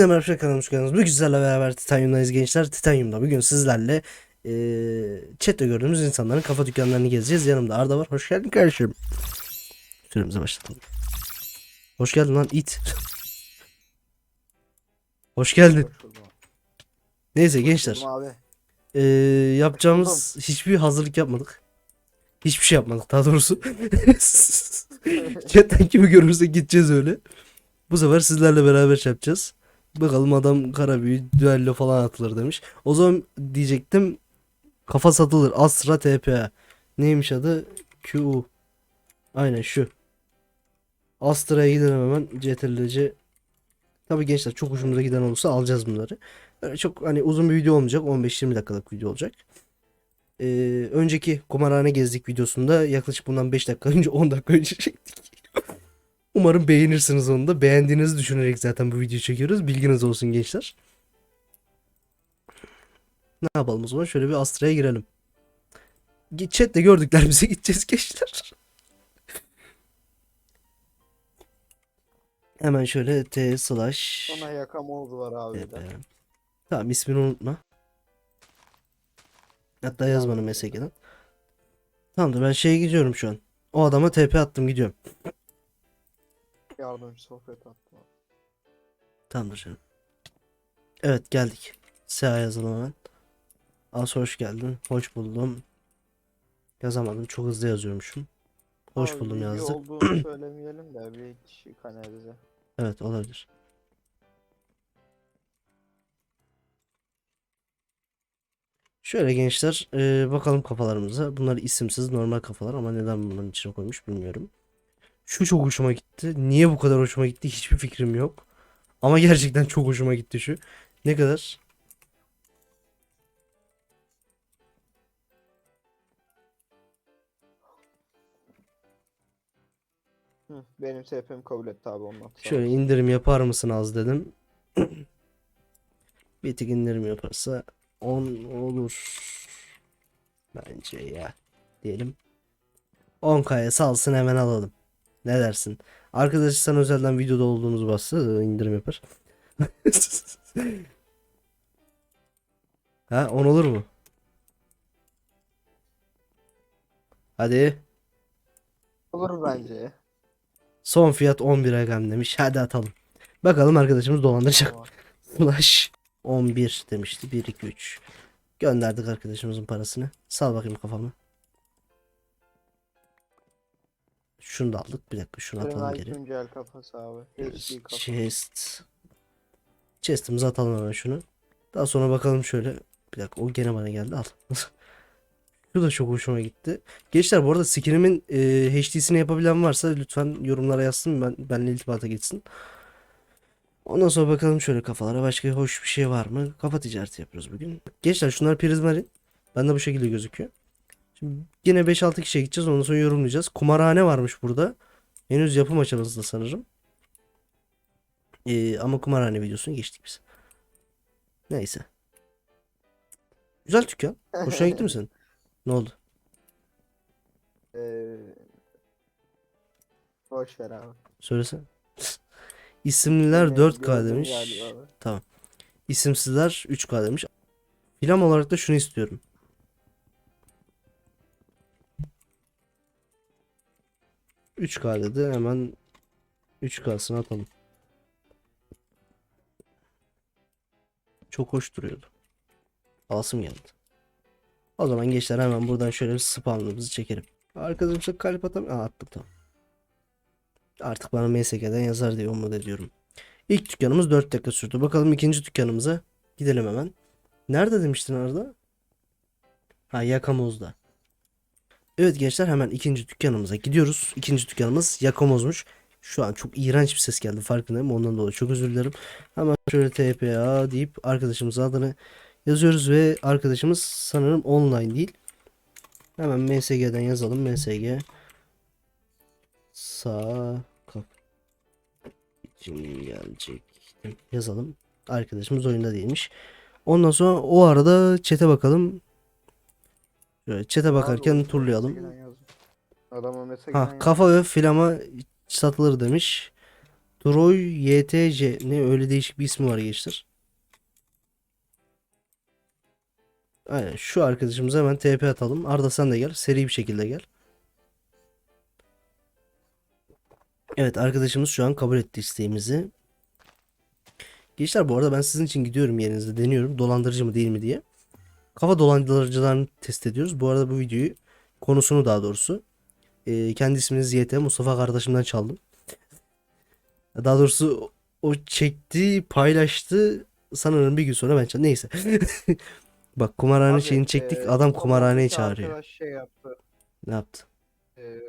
Hepinize merhaba arkadaşlar kanalıma hoş geldiniz. Bugün sizlerle beraber Titanium'dayız gençler. Titanium'da bugün sizlerle eee chatte gördüğümüz insanların kafa dükkanlarını gezeceğiz. Yanımda Arda var. Hoş geldin kardeşim. Süremize başlatalım. Hoş geldin lan it. Hoş geldin. Neyse gençler. Eee, yapacağımız hiçbir hazırlık yapmadık. Hiçbir şey yapmadık daha doğrusu. Chatten kimi görürsek gideceğiz öyle. Bu sefer sizlerle beraber şey yapacağız. Bakalım adam kara büyü düello falan atılır demiş. O zaman diyecektim kafa satılır. Astra TPA. Neymiş adı? QU. Aynen şu. Astra'ya gidelim hemen. CTRL'ce. Tabii gençler çok hoşumuza giden olursa alacağız bunları. Öyle çok hani uzun bir video olmayacak. 15-20 dakikalık video olacak. Ee, önceki kumarhane gezdik videosunda yaklaşık bundan 5 dakika önce 10 dakika önce çektik. Umarım beğenirsiniz onu da. Beğendiğinizi düşünerek zaten bu videoyu çekiyoruz. Bilginiz olsun gençler. Ne yapalım o zaman? Şöyle bir Astra'ya girelim. Chat'te gördükler bize gideceğiz gençler. Hemen şöyle T slash Ona yakamoz var abi. De. Tamam ismini unutma. Hatta yaz bana MSG'den. Tamamdır ben şeye gidiyorum şu an. O adama TP attım gidiyorum. Yardımcı sohbet attım. Tamamdır canım. Evet geldik. SA yazalım hemen. Az hoş geldin. Hoş buldum. Yazamadım. Çok hızlı yazıyormuşum. Hoş Abi buldum bilgi yazdık. olduğunu söylemeyelim de bir kişi kanalize. Evet olabilir. Şöyle gençler eee, bakalım kafalarımıza. Bunlar isimsiz normal kafalar ama neden bunların içine koymuş bilmiyorum. Şu çok hoşuma gitti. Niye bu kadar hoşuma gitti hiçbir fikrim yok. Ama gerçekten çok hoşuma gitti şu. Ne kadar? Hı, benim TP'mi kabul etti abi ondan. sağ Şöyle indirim yapar mısın az dedim. Bir tık indirim yaparsa 10 olur. Bence ya. Diyelim. 10k'ya salsın hemen alalım. Ne dersin? Arkadaş sana özelden videoda olduğumuzu bassa indirim yapar. ha 10 olur mu? Hadi. Olur bence. Son fiyat 11 agam demiş. Hadi atalım. Bakalım arkadaşımız dolandıracak. Flash 11 demişti. 1 2 3. Gönderdik arkadaşımızın parasını. Sal bakayım kafamı. Şunu da aldık. Bir dakika şunu atalım geri. Tuncel kafası abi. Kafa. Chest. Chest'imize atalım hemen şunu. Daha sonra bakalım şöyle. Bir dakika o gene bana geldi al. Şu da çok hoşuma gitti. Gençler bu arada skinimin e, HD'sini yapabilen varsa lütfen yorumlara yazsın. Ben benimle iltibata geçsin. Ondan sonra bakalım şöyle kafalara başka hoş bir şey var mı? Kafa ticareti yapıyoruz bugün. Gençler şunlar prizmarin. Bende bu şekilde gözüküyor. Şimdi yine 5-6 kişiye gideceğiz. Ondan sonra yorumlayacağız. Kumarhane varmış burada. Henüz yapım aşamasında sanırım. Ee, ama kumarhane videosunu geçtik biz. Neyse. Güzel dükkan. Hoşuna gitti mi senin? Ne oldu? Ee, boş ver abi. Söylesene. İsimliler Yine 4K gördüm demiş. abi. İsimsizler 3K demiş. Filan olarak da şunu istiyorum. Üç k dedi. Hemen 3K'sını atalım. Çok hoş duruyordu. Alsım geldi. O zaman gençler hemen buradan şöyle bir spamlarımızı çekelim. Arkadaşımıza kalp atam. Aa, attık tamam. Artık bana MSG'den yazar diye umut ediyorum. İlk dükkanımız 4 dakika sürdü. Bakalım ikinci dükkanımıza gidelim hemen. Nerede demiştin Arda? Ha Yakamoz'da. Evet gençler hemen ikinci dükkanımıza gidiyoruz. İkinci dükkanımız Yakamoz'muş. Şu an çok iğrenç bir ses geldi farkındayım. Ondan dolayı çok özür dilerim. Hemen şöyle TPA deyip arkadaşımızın adını yazıyoruz ve arkadaşımız sanırım online değil. Hemen MSG'den yazalım. MSG sağ için gelecek yazalım. Arkadaşımız oyunda değilmiş. Ondan sonra o arada çete bakalım. Şöyle çete bakarken Abi, turlayalım. Adama mesajdan Ha kafa ve filama satılır demiş. Troy YTC ne öyle değişik bir ismi var gençler. Aynen şu arkadaşımıza hemen TP atalım. Arda sen de gel. Seri bir şekilde gel. Evet arkadaşımız şu an kabul etti isteğimizi. Gençler bu arada ben sizin için gidiyorum yerinizde deniyorum. Dolandırıcı mı değil mi diye. Kafa dolandırıcılarını test ediyoruz. Bu arada bu videoyu konusunu daha doğrusu e, kendi isminiz YT Mustafa kardeşimden çaldım. Daha doğrusu o çekti, paylaştı. Sanırım bir gün sonra ben çaldım. Neyse. Bak kumarhane Abi, şeyini çektik. e, Adam kumarhaneye çağırıyor. Şey yaptı. Ne yaptı? e,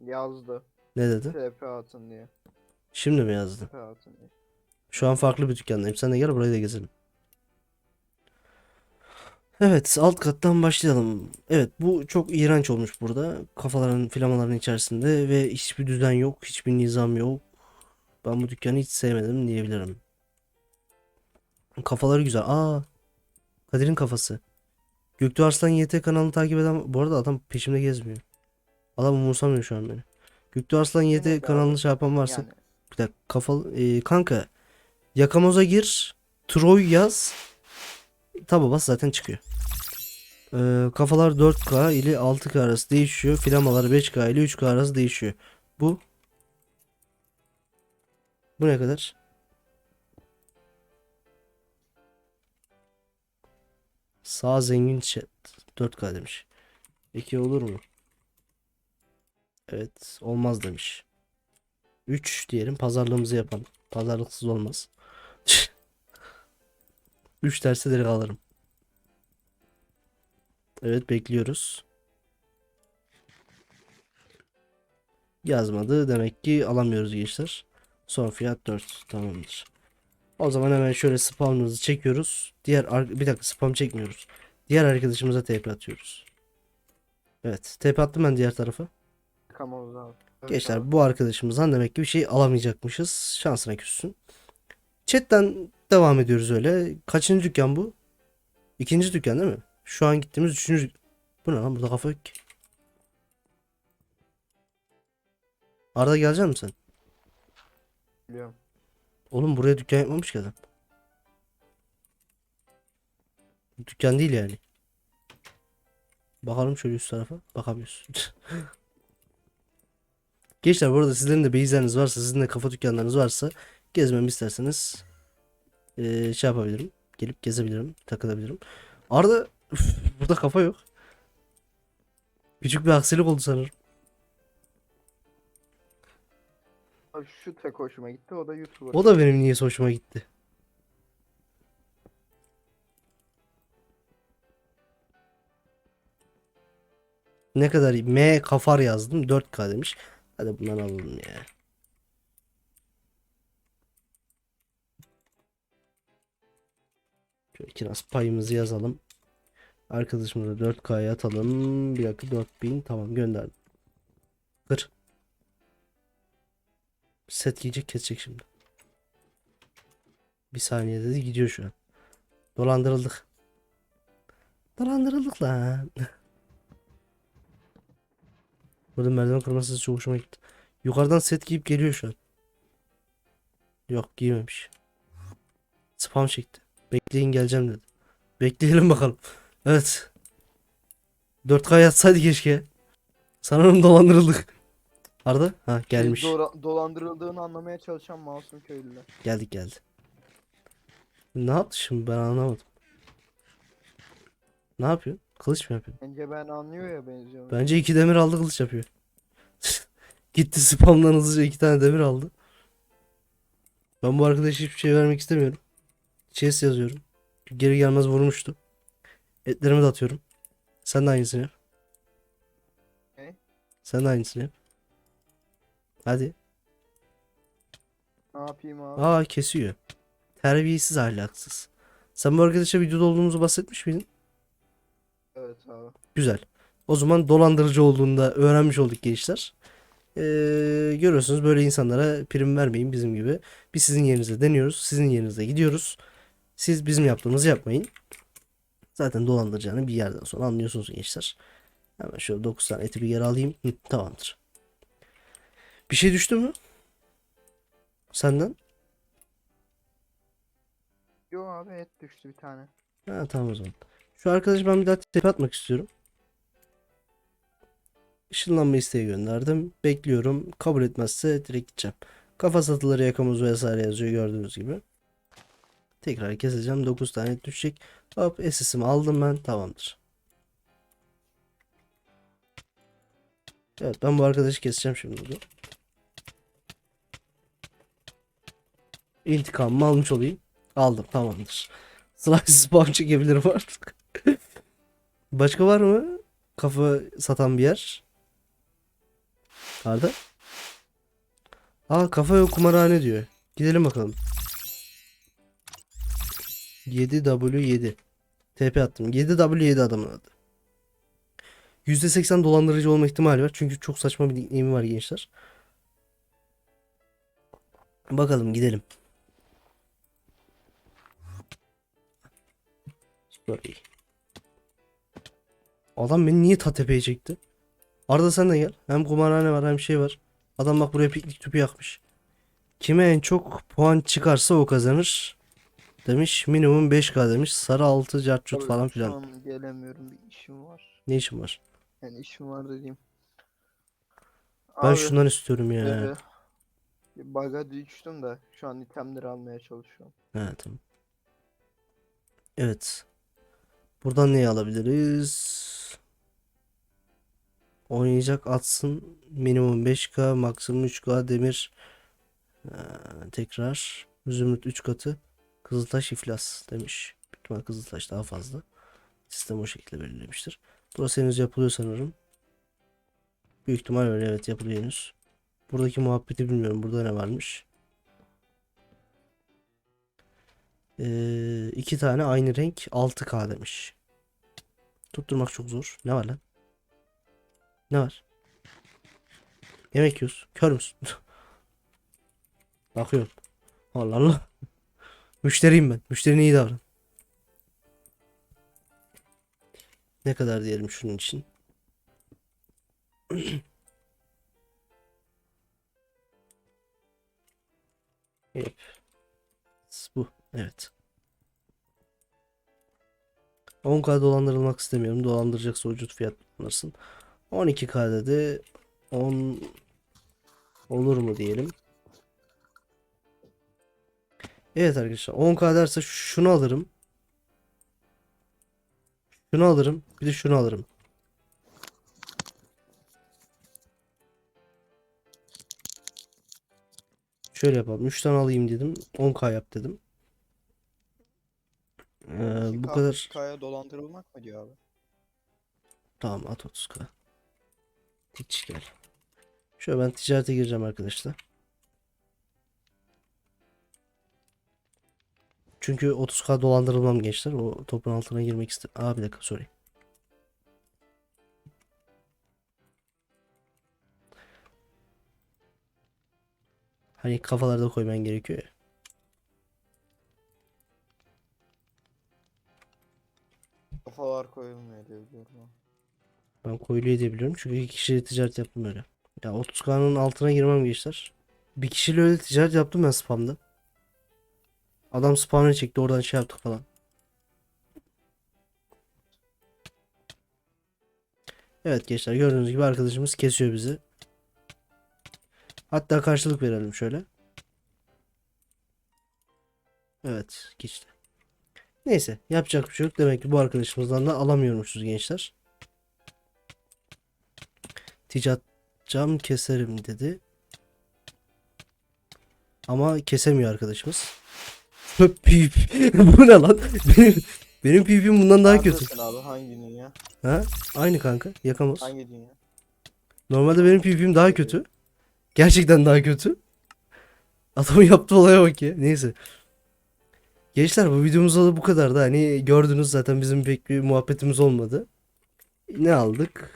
yazdı. Ne dedi? TP atın diye. Şimdi mi yazdı? TP atın diye. Şu an farklı bir dükkandayım. Sen de gel burayı da gezelim. Evet, alt kattan başlayalım. Evet, bu çok iğrenç olmuş burada. Kafaların, filamaların içerisinde ve hiçbir düzen yok, hiçbir nizam yok. Ben bu dükkanı hiç sevmedim diyebilirim. Kafaları güzel. Aa, Kadir'in kafası. Göktuğ Arslan YT kanalını takip eden... Bu arada adam peşimde gezmiyor. Adam umursamıyor şu an beni. Göktuğ Arslan YT Evet abi. kanalını şey yapan varsa... Yani Bir dakika kafalı e, kanka Yakamoza gir Troy yaz Taba bas zaten çıkıyor. E, kafalar 4K ile 6K arası değişiyor. Filamalar 5K ile 3K arası değişiyor. Bu Bu ne kadar? Sağ zengin chat 4K demiş. Peki olur mu? Evet olmaz demiş. 3 diyelim pazarlığımızı yapalım. Pazarlıksız olmaz. 3 derse direkt alırım. Evet bekliyoruz. Yazmadı. Demek ki alamıyoruz gençler. Son fiyat 4. Tamamdır. O zaman hemen şöyle spamımızı çekiyoruz. Diğer bir dakika spam çekmiyoruz. Diğer arkadaşımıza TP atıyoruz. Evet, TP attım ben diğer tarafa. Abi. Evet Gençler bu arkadaşımızdan demek ki bir şey alamayacakmışız. Şansına küssün. Chatten devam ediyoruz öyle. Kaçıncı dükkan bu? İkinci dükkan değil mi? Şu an gittiğimiz üçüncü. Bu ne lan burada kafa yok ki. Arada gelecek misin? Biliyorum. Oğlum buraya dükkan yapmamış ki adam. Dükkan değil yani. Bakalım şöyle üst tarafa. Bakamıyoruz. Gençler bu arada sizlerin de beyizleriniz varsa, sizin de kafa dükkanlarınız varsa gezmemi isterseniz eee, şey yapabilirim. Gelip gezebilirim, takılabilirim. Arada burada kafa yok. Küçük bir aksilik oldu sanırım. Abi şu tek hoşuma gitti. O da YouTuber. O da benim niyeyse hoşuma gitti. Ne kadar iyi? M kafar yazdım. 4K demiş. Hadi bundan alalım ya. Şöyle kiraz payımızı yazalım. Arkadaşımıza 4K'ya atalım. Bir dakika 4000 tamam gönderdim. Kır. Set giyecek kesecek şimdi. Bir saniye dedi gidiyor şu an. Dolandırıldık. Dolandırıldık lan. Burada merdiven kırması çok hoşuma gitti. Yukarıdan set giyip geliyor şu an. Yok giymemiş. Spam çekti. Bekleyin geleceğim dedi. Bekleyelim bakalım. Evet. 4K yatsaydı keşke. Sanırım dolandırıldık. Arda? Ha gelmiş. Dora- dolandırıldığını anlamaya çalışan masum köylüler. Geldik geldi. Ne yaptı şimdi ben anlamadım. Ne yapıyor? Kılıç mı yapıyor? Bence ben anlıyor ya benziyor. Bence iki demir aldı kılıç yapıyor. Gitti spamdan hızlıca iki tane demir aldı. Ben bu arkadaşa hiçbir şey vermek istemiyorum. Chess yazıyorum. Geri gelmez vurmuştu. Etlerimi de atıyorum. Sen de aynısını yap. Ne? Sen de aynısını yap. Hadi. Ne yapayım abi? Aa kesiyor. Terbiyesiz ahlaksız. Sen bu arkadaşa videoda olduğumuzu bahsetmiş miydin? Evet abi. Güzel. O zaman dolandırıcı olduğunu da öğrenmiş olduk gençler. Ee, görüyorsunuz böyle insanlara prim vermeyin bizim gibi. Biz sizin yerinize deniyoruz. Sizin yerinize gidiyoruz. Siz bizim yaptığımızı yapmayın. Zaten dolandıracağını bir yerden sonra anlıyorsunuz gençler. Hemen şöyle 9 tane eti bir yere alayım. Hı, tamamdır. Bir şey düştü mü? Senden? Yo abi et düştü bir tane. Ha tamam o zaman. Şu arkadaşı ben bir daha tepe atmak istiyorum. Işınlanma isteği gönderdim. Bekliyorum. Kabul etmezse direkt gideceğim. Kafa satıları yakamız vesaire yazıyor gördüğünüz gibi. Tekrar keseceğim. 9 tane düşecek. Hop SS'imi aldım ben. Tamamdır. Evet ben bu arkadaşı keseceğim şimdi burada. İntikamımı almış olayım. Aldım tamamdır. Slice spam çekebilirim artık. Başka var mı? Kafa satan bir yer. Arda. Aa kafa yok kumarhane diyor. Gidelim bakalım. 7W7. TP attım. 7W7 adamın adı. %80 dolandırıcı olma ihtimali var. Çünkü çok saçma bir nickname'i var gençler. Bakalım gidelim. Sorry. Adam beni niye ta tepeye çekti? Arda sen de gel. Hem kumarhane var hem şey var. Adam bak buraya piknik tüpü yakmış. Kime en çok puan çıkarsa o kazanır. Demiş. Minimum 5K demiş. Sarı 6 cartçut falan Şu filan. an gelemiyorum bir işim var. Ne işin var? Yani işim var dediğim. Ben Abi, şundan istiyorum ya. eee, bir bug'a düştüm de şu an itemleri almaya çalışıyorum. He tamam. Evet. Buradan neyi alabiliriz? Oynayacak atsın. Minimum 5K, maksimum 3K demir. Ee, tekrar. Zümrüt 3 katı. Kızıltaş iflas demiş. İhtimal Kızıltaş daha fazla. Sistem o şekilde belirlemiştir. Burası henüz yapılıyor sanırım. Büyük ihtimal öyle evet yapılıyor henüz. Buradaki muhabbeti bilmiyorum. Burada ne varmış? Ee, iki tane aynı renk 6K demiş. Tutturmak çok zor. Ne var lan? Ne var? Yemek yiyoruz. Kör müsün? Bakıyorum. Allah Allah. Müşteriyim ben. Müşterine iyi davran. Ne kadar diyelim şunun için? Yep. Bu. Evet. 10k dolandırılmak istemiyorum. Dolandıracaksa ucuz fiyat kullanırsın. 12k dedi. 10 olur mu diyelim. Evet arkadaşlar 10k derse şunu alırım. Şunu alırım. Bir de şunu alırım. Şöyle yapalım. 3 tane alayım dedim. 10k yap dedim. Ee, bu kadar. Kaya dolandırılmak mı diyor abi? Tamam at 30k. Hiç gel. Şöyle ben ticarete gireceğim arkadaşlar. Çünkü 30k dolandırılmam gençler. O topun altına girmek ister. Aa bir dakika sorry. Hani kafalarda koyman gerekiyor ya. Kafalar koyulmuyor diye biliyorum. Ben koyuluyor diye biliyorum. Çünkü iki kişiyle ticaret yaptım öyle. Ya 30k'nın altına girmem gençler. Bir kişiyle öyle ticaret yaptım ben spamda. Adam spamını çekti oradan şey yaptık falan. Evet gençler gördüğünüz gibi arkadaşımız kesiyor bizi. Hatta karşılık verelim şöyle. Evet geçti. Neyse yapacak bir şey yok. Demek ki bu arkadaşımızdan da alamıyormuşuz gençler. Ticat cam keserim dedi. Ama kesemiyor arkadaşımız. Pip. Bu ne lan? Benim, benim pipim bundan daha kötü. Neredesin abi hangi dünya? Ha? Aynı kanka. Yakamoz. Hangi dünya? Normalde benim pipim daha kötü. Gerçekten daha kötü. Adamın yaptığı olaya bak ya. Neyse. Gençler bu videomuzda da bu kadardı. Hani gördünüz zaten bizim pek bir muhabbetimiz olmadı. Ne aldık?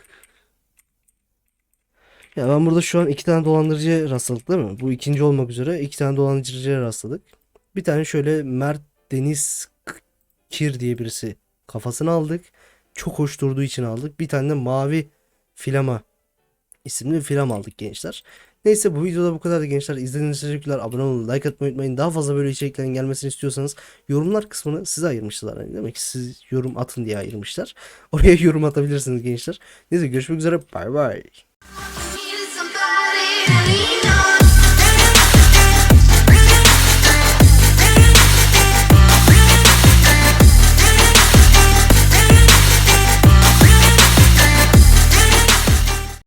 Ya ben burada şu an iki tane dolandırıcıya rastladık değil mi? Bu ikinci olmak üzere iki tane dolandırıcıya rastladık. Bir tane şöyle Mert Deniz Kir diye birisi kafasını aldık. Çok hoş durduğu için aldık. Bir tane de Mavi Filama isimli bir film aldık gençler. Neyse bu videoda bu kadar gençler. İzlediğiniz için teşekkürler. Abone olun, like atmayı unutmayın. Daha fazla böyle içeriklerin gelmesini istiyorsanız yorumlar kısmını size ayırmışlar. Yani demek ki siz yorum atın diye ayırmışlar. Oraya yorum atabilirsiniz gençler. Neyse görüşmek üzere. Bay bay.